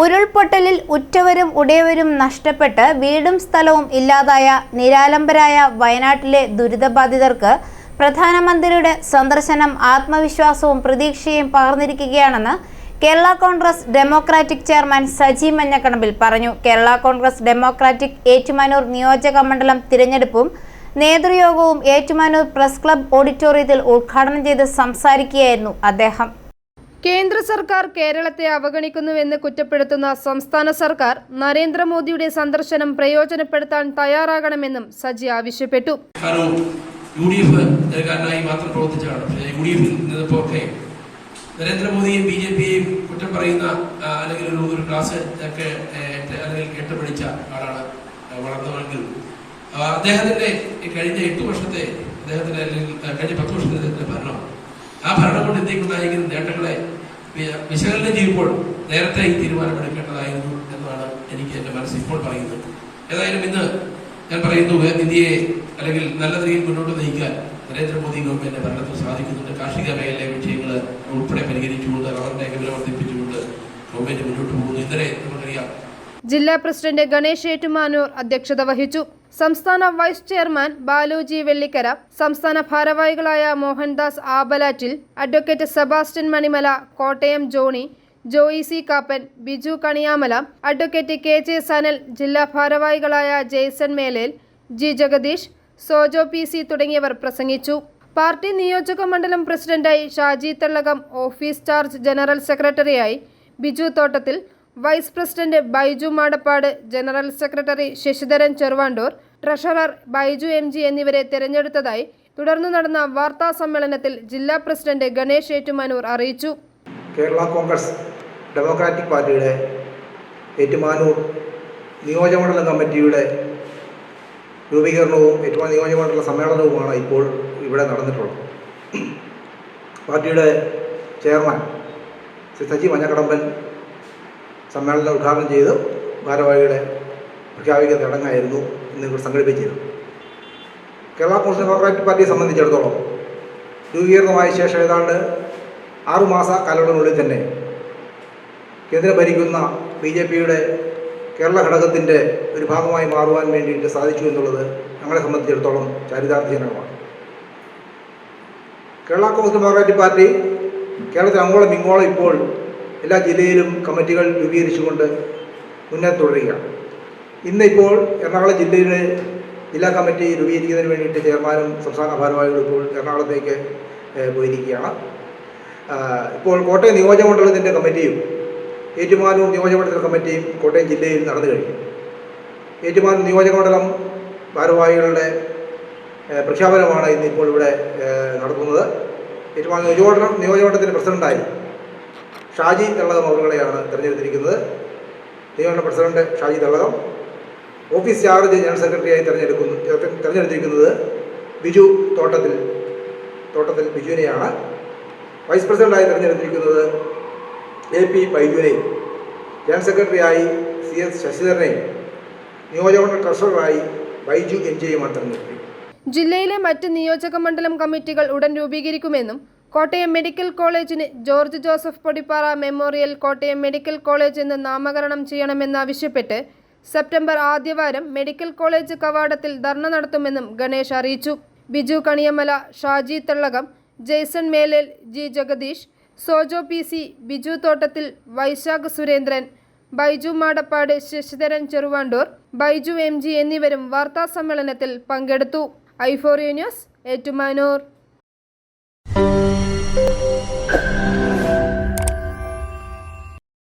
ഉരുൾപൊട്ടലിൽ ഉറ്റവരും ഉടയവരും നഷ്ടപ്പെട്ട് വീടും സ്ഥലവും ഇല്ലാതായ നിരാലംബരായ വയനാട്ടിലെ ദുരിതബാധിതർക്ക് പ്രധാനമന്ത്രിയുടെ സന്ദർശനം ആത്മവിശ്വാസവും പ്രതീക്ഷയും പകർന്നിരിക്കുകയാണെന്ന് കേരള കോൺഗ്രസ് ഡെമോക്രാറ്റിക് ചെയർമാൻ സജി മഞ്ഞക്കണമ്പിൽ പറഞ്ഞു. കേരള കോൺഗ്രസ് ഡെമോക്രാറ്റിക് ഏറ്റുമാനൂർ നിയോജക മണ്ഡലം തിരഞ്ഞെടുപ്പും നേതൃയോഗവും ഏറ്റുമാനൂർ പ്രസ് ക്ലബ് ഓഡിറ്റോറിയത്തിൽ ഉദ്ഘാടനം ചെയ്ത് സംസാരിക്കുകയായിരുന്നു അദ്ദേഹം. കേന്ദ്ര സർക്കാർ കേരളത്തെ അവഗണിക്കുന്നുവെന്ന് കുറ്റപ്പെടുത്തുന്ന സംസ്ഥാന സർക്കാർ നരേന്ദ്രമോദിയുടെ സന്ദർശനം പ്രയോജനപ്പെടുത്താൻ തയ്യാറാകണമെന്നും സജി ആവശ്യപ്പെട്ടു. യു ഡി മാത്രം പ്രവർത്തിച്ചതാണ്. പക്ഷേ യു ഡി എഫിൽ നിന്നപ്പോൾ ഒക്കെ ബി ജെ പിയെയും കുറ്റം പറയുന്ന അല്ലെങ്കിൽ ഒരു ഒരു ക്ലാസ് ഒക്കെ അല്ലെങ്കിൽ പഠിച്ച ആളാണ് വളർന്നതെങ്കിൽ അദ്ദേഹത്തിന്റെ കഴിഞ്ഞ എട്ട് വർഷത്തെ അദ്ദേഹത്തിന്റെ അല്ലെങ്കിൽ കഴിഞ്ഞ പത്ത് വർഷത്തെ ഭരണം. ആ ഭരണം കൊണ്ട് ഇന്ത്യക്കുണ്ടായിരിക്കുന്ന നേട്ടങ്ങളെ വിശകലനം ചെയ്യുമ്പോൾ നേരത്തെ ഈ തീരുമാനമെടുക്കേണ്ടതായിരുന്നു എന്നാണ് എനിക്ക് എന്റെ മനസ്സ് ഇപ്പോൾ പറയുന്നത്. ഏതായാലും ഇന്ന് ഞാൻ പറയുന്നു ഇന്ത്യയെ അല്ലെങ്കിൽ നല്ല രീതിയിൽ മുന്നോട്ട് നയിക്കാൻ നരേന്ദ്രമോദി ഗവൺമെന്റ് ഭരണത്തിൽ സാധിക്കുന്നുണ്ട്. കാർഷിക മേഖലയിലെ വിഷയങ്ങൾ ഉൾപ്പെടെ പരിഹരിച്ചുകൊണ്ട് റബ്ബറിന്റെ വില വർദ്ധിപ്പിച്ചുകൊണ്ട് ഗവൺമെന്റ് മുന്നോട്ട് പോകുന്നു. ഇന്നലെ നമുക്കറിയാം. ജില്ലാ പ്രസിഡന്റ് ഗണേഷ് ഏറ്റുമാനൂർ അധ്യക്ഷത വഹിച്ചു. സംസ്ഥാന വൈസ് ചെയർമാൻ ബാലുജി വെള്ളിക്കര സംസ്ഥാന ഭാരവാഹികളായ Mohandas Abalattil advocate Sebastian Manimala Kottayam Johny Joy C Kappan Biju Kaniyamala advocate K J Sanal ജില്ലാ ഭാരവാഹികളായ Jaison Melel G Jagadeesh Sojo P C തുടങ്ങിയവർ പ്രസംഗിച്ചു. പാർട്ടി നിയോജക മണ്ഡലം പ്രസിഡന്റായി Shaji Thallakam office charge general സെക്രട്ടറിയായി Biju Thottathil vice president Baiju Madappad general secretary Sasidharan Cheruvandoor treasurer Baiju M G എന്നിവരെ തെരഞ്ഞെടുത്തതായി തുടർന്ന് നടന്ന വാർത്താ സമ്മേളനത്തിൽ ജില്ലാ പ്രസിഡന്റ് ഗണേഷ് ഏറ്റുമാനൂർ അറിയിച്ചു. കേരള കോൺഗ്രസ് ഡെമോക്രാറ്റിക് പാർട്ടിയുടെ ഏറ്റുമാനൂർ നിയോജകമണ്ഡല കമ്മിറ്റിയുടെ രൂപീകരണവും ഏറ്റുമാനൂർ നിയോജകമണ്ഡല സമ്മേളനവുമാണ് ഇപ്പോൾ ഇവിടെ നടന്നിട്ടുള്ളത്. പാർട്ടിയുടെ ചെയർമാൻ ശ്രീ സജി മഞ്ഞക്കടമ്പൻ സമ്മേളനം ഉദ്ഘാടനം ചെയ്ത്. ഭാരവാഹികളെ പ്രഖ്യാപിക്കുന്ന ചടങ്ങായിരുന്നു. ഇന്ന് ഇവിടെ സംഘടിപ്പിച്ചിരുന്നു. കേരള കോൺഗ്രസ് ഡെമോക്രാറ്റിക് പാർട്ടിയെ സംബന്ധിച്ചിടത്തോളം രൂപീകരണമായ ശേഷം ഏതാണ്ട് ആറുമാസ കാലയളവിനുള്ളിൽ തന്നെ കേന്ദ്രം ഭരിക്കുന്ന ബി ജെ പിയുടെ കേരള ഘടകത്തിന്റെ ഒരു ഭാഗമായി മാറുവാൻ വേണ്ടിയിട്ട് സാധിച്ചു എന്നുള്ളത് ഞങ്ങളെ സംബന്ധിച്ചിടത്തോളം ചാരിതാർത്ഥ്യജനകമാണ്. കേരള കോൺഗ്രസ് ഡെമോക്രാറ്റിക് പാർട്ടി കേരളത്തിൽ അങ്ങോളം ഇങ്ങോളം ഇപ്പോൾ എല്ലാ ജില്ലയിലും കമ്മിറ്റികൾ രൂപീകരിച്ചുകൊണ്ട് മുന്നേ തുടരുകയാണ് ഇന്നിപ്പോൾ എറണാകുളം ജില്ലയിലെ ജില്ലാ കമ്മിറ്റി രൂപീകരിക്കുന്നതിന് വേണ്ടിയിട്ട് ചെയർമാനും സംസ്ഥാന ഭാരവാഹികളും ഇപ്പോൾ എറണാകുളത്തേക്ക് പോയിരിക്കുകയാണ്. ഇപ്പോൾ കോട്ടയം നിയോജകമണ്ഡലത്തിന്റെ കമ്മിറ്റിയും ഏറ്റുമാനൂർ നിയോജകമണ്ഡലത്തിന്റെ കമ്മിറ്റിയും കോട്ടയം ജില്ലയിൽ നടന്നു കഴിഞ്ഞു. ഏറ്റുമാനൂർ നിയോജകമണ്ഡലം ഭാരവാഹികളുടെ പ്രഖ്യാപനമാണ് ഇന്ന് ഇപ്പോൾ ഇവിടെ നടത്തുന്നത് ഏറ്റുമാനൂർ നിയോജകമണ്ഡലം നിയോജകമണ്ഡലത്തിന്റെ പ്രസിഡന്റായി ഷാജി തള്ളകം അവരുകളെയാണ് തിരഞ്ഞെടുത്തിരിക്കുന്നത്. നിയമസഭ president Shaji Thallakam office charge general സെക്രട്ടറിയായി തിരഞ്ഞെടുക്കുന്നു തിരഞ്ഞെടുത്തിരിക്കുന്നത് ബിജു തോട്ടത്തിൽ തോട്ടത്തിൽ ബിജുവിനെയാണ്. വൈസ് പ്രസിഡന്റായി തിരഞ്ഞെടുത്തിരിക്കുന്നത് എ പി ബൈജുവിനെയും ജനറൽ സെക്രട്ടറിയായി സി എസ് ശശിധരനെയും നിയോജകമണ്ഡല ട്രഷററായി ബൈജു എൻ ജെയുമാണ് തിരഞ്ഞെടുത്തിരിക്കുന്നത്. ജില്ലയിലെ മറ്റ് നിയോജക മണ്ഡലം കമ്മിറ്റികൾ ഉടൻ രൂപീകരിക്കുമെന്നും കോട്ടയം മെഡിക്കൽ കോളേജിന് George Joseph Podipara memorial Kottayam medical college എന്ന് നാമകരണം ചെയ്യണമെന്നാവശ്യപ്പെട്ട് സെപ്റ്റംബർ ആദ്യവാരം മെഡിക്കൽ കോളേജ് കവാടത്തിൽ ധർണ നടത്തുമെന്നും ഗണേഷ് അറിയിച്ചു. Biju Kaniyammala Shaji Thallakam Jaison Melel G Jagadish Sojo P C Biju Thottathil Vaisakh Surendran Baiju Madappad Sasidharan Cheruvandoor Baiju M G എന്നിവരും വാർത്താസമ്മേളനത്തിൽ പങ്കെടുത്തു. ഐഫോറിയ ന്യൂസ് ഏറ്റുമാനൂർ.